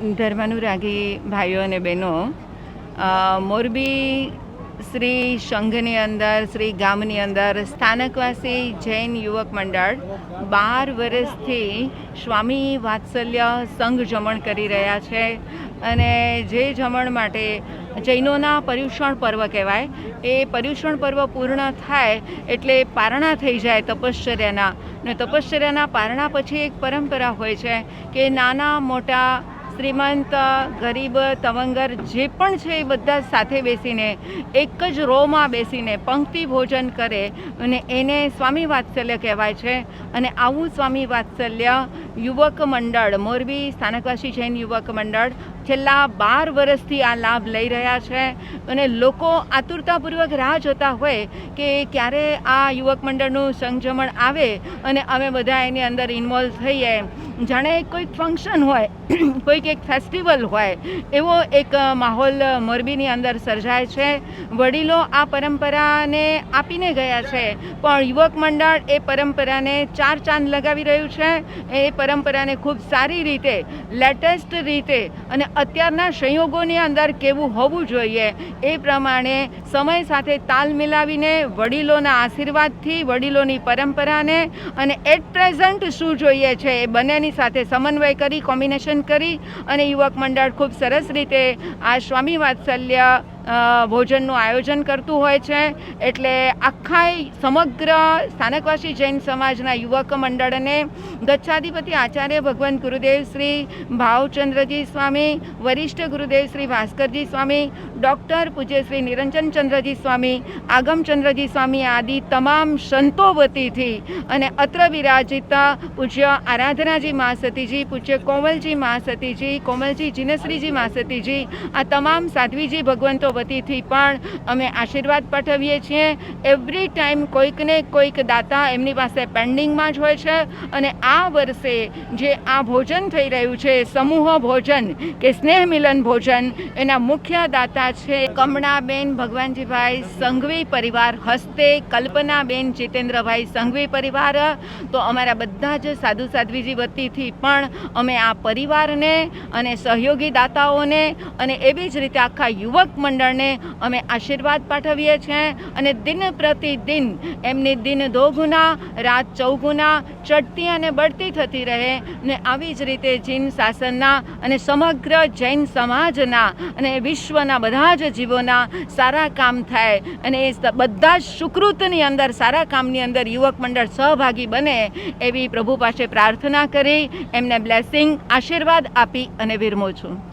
ધર્માનુરાગી ભાઈઓ અને બહેનો મોરબી શ્રી સંઘની અંદર, શ્રી ગામની અંદર સ્થાનકવાસી જૈન યુવક મંડળ બાર વર્ષથી સ્વામી વાત્સલ્ય સંઘ જમણ કરી રહ્યા છે અને જે જમણ માટે જૈનોના પર્યુષણ પર્વ કહેવાય, એ પર્યુષણ પર્વ પૂર્ણ થાય એટલે પારણા થઈ જાય તપશ્ચર્યાના. ને તપશ્ચર્યાના પારણા પછી એક પરંપરા હોય છે કે નાના મોટા શ્રીમંત, ગરીબ, તવંગર જે પણ છે એ બધા સાથે બેસીને, એક જ રોમાં બેસીને પંક્તિ ભોજન કરે અને એને સ્વામી વાત્સલ્ય કહેવાય છે. અને આવું સ્વામી વાત્સલ્ય યુવક મંડળ, મોરબી સ્થાનકવાસી જૈન યુવક મંડળ છેલ્લા બાર વર્ષથી આ લાભ લઈ રહ્યા છે. અને લોકો આતુરતાપૂર્વક રાહ જોતા હોય કે ક્યારે આ યુવક મંડળનું સંજમણ આવે અને અમે બધા એની અંદર ઇન્વોલ્વ થઈએ. જાણે કોઈક ફંક્શન હોય, કોઈક એક ફેસ્ટિવલ હોય, એવો એક માહોલ મોરબીની અંદર સર્જાય છે. વડીલો આ પરંપરાને આપીને ગયા છે. પણ યુવક મંડળ એ પરંપરાને ચાર ચાંદ લગાવી રહ્યું છે. એ પરંપરાને ખૂબ સારી રીતે, લેટેસ્ટ રીતે અને અત્યારના સંયોગોની અંદર કેવું હોવું જોઈએ, એ પ્રમાણે સમય સાથે તાલ મિલાવીને વડીલોના આશીર્વાદથી વડીલોની પરંપરાને અને એટ પ્રેઝન્ટ શું જોઈએ છે એ બંનેની સાથે સમન્વય કરી કોમ્બિનેશન કરી અને યુવક મંડળ ખૂબ સરસ રીતે આ સ્વામી વાત્સલ્ય ભોજનનું આયોજન કરતું હોય છે. એટલે આખા સમગ્ર સ્થાનકવાસી જૈન સમાજના યુવક મંડળને ગચ્છાધિપતિ આચાર્ય ભગવાન ગુરુદેવ શ્રી ભાવચંદ્રજી સ્વામી, વરિષ્ઠ ગુરુદેવ શ્રી ભાસ્કરજી સ્વામી, ડૉક્ટર પૂજ્ય શ્રી નિરંજનચંદ્રજી સ્વામી આગમચંદ્રજી સ્વામી આદિ તમામ સંતો વતીથી અને અત્ર વિરાજિતા પૂજ્ય આરાધનાજી મહાસતીજી, પૂજ્ય કોમલજી મહાસતીજી, કોમલજી જીનશ્રીજી મહાસતીજી, આ તમામ સાધ્વીજી ભગવંતો વતીથી પણ અમે આશીર્વાદ પાઠવીએ છીએ. એવરી ટાઈમ કોઈકને કોઈક દાતા એમની પાસે પેન્ડિંગમાં જ હોય છે અને આ વર્ષે જે આ ભોજન થઈ રહ્યું છે, સમૂહ ભોજન કે સ્નેહ મિલન ભોજન, એના મુખ્ય દાતા છે કમળાબેન ભગવાનજીભાઈ સંઘવી પરિવાર હસ્તે, કલ્પનાબેન જીતેન્દ્રભાઈ સંઘવી પરિવાર. તો અમારા બધા જ સાધુ સાધ્વીજી વતીથી પણ અમે આ પરિવારને અને સહયોગી દાતાઓને અને એવી જ રીતે આખા યુવક મંડળને અમે આશીર્વાદ પાઠવીએ છીએ અને દિન પ્રતિદિન એમની દિન દોગુના, રાત ચૌગુના, ચડતી અને બઢતી થતી રહે ને આવી જ રીતે જૈન શાસનના અને સમગ્ર જૈન સમાજના અને વિશ્વના બધા જ જીવોના સારા કામ થાય અને એ બધા જ સુકૃતની અંદર, સારા કામની અંદર યુવક મંડળ સહભાગી બને એવી પ્રભુ પાસે પ્રાર્થના કરી, એમને બ્લેસિંગ, આશીર્વાદ આપી અને વિરમું છું.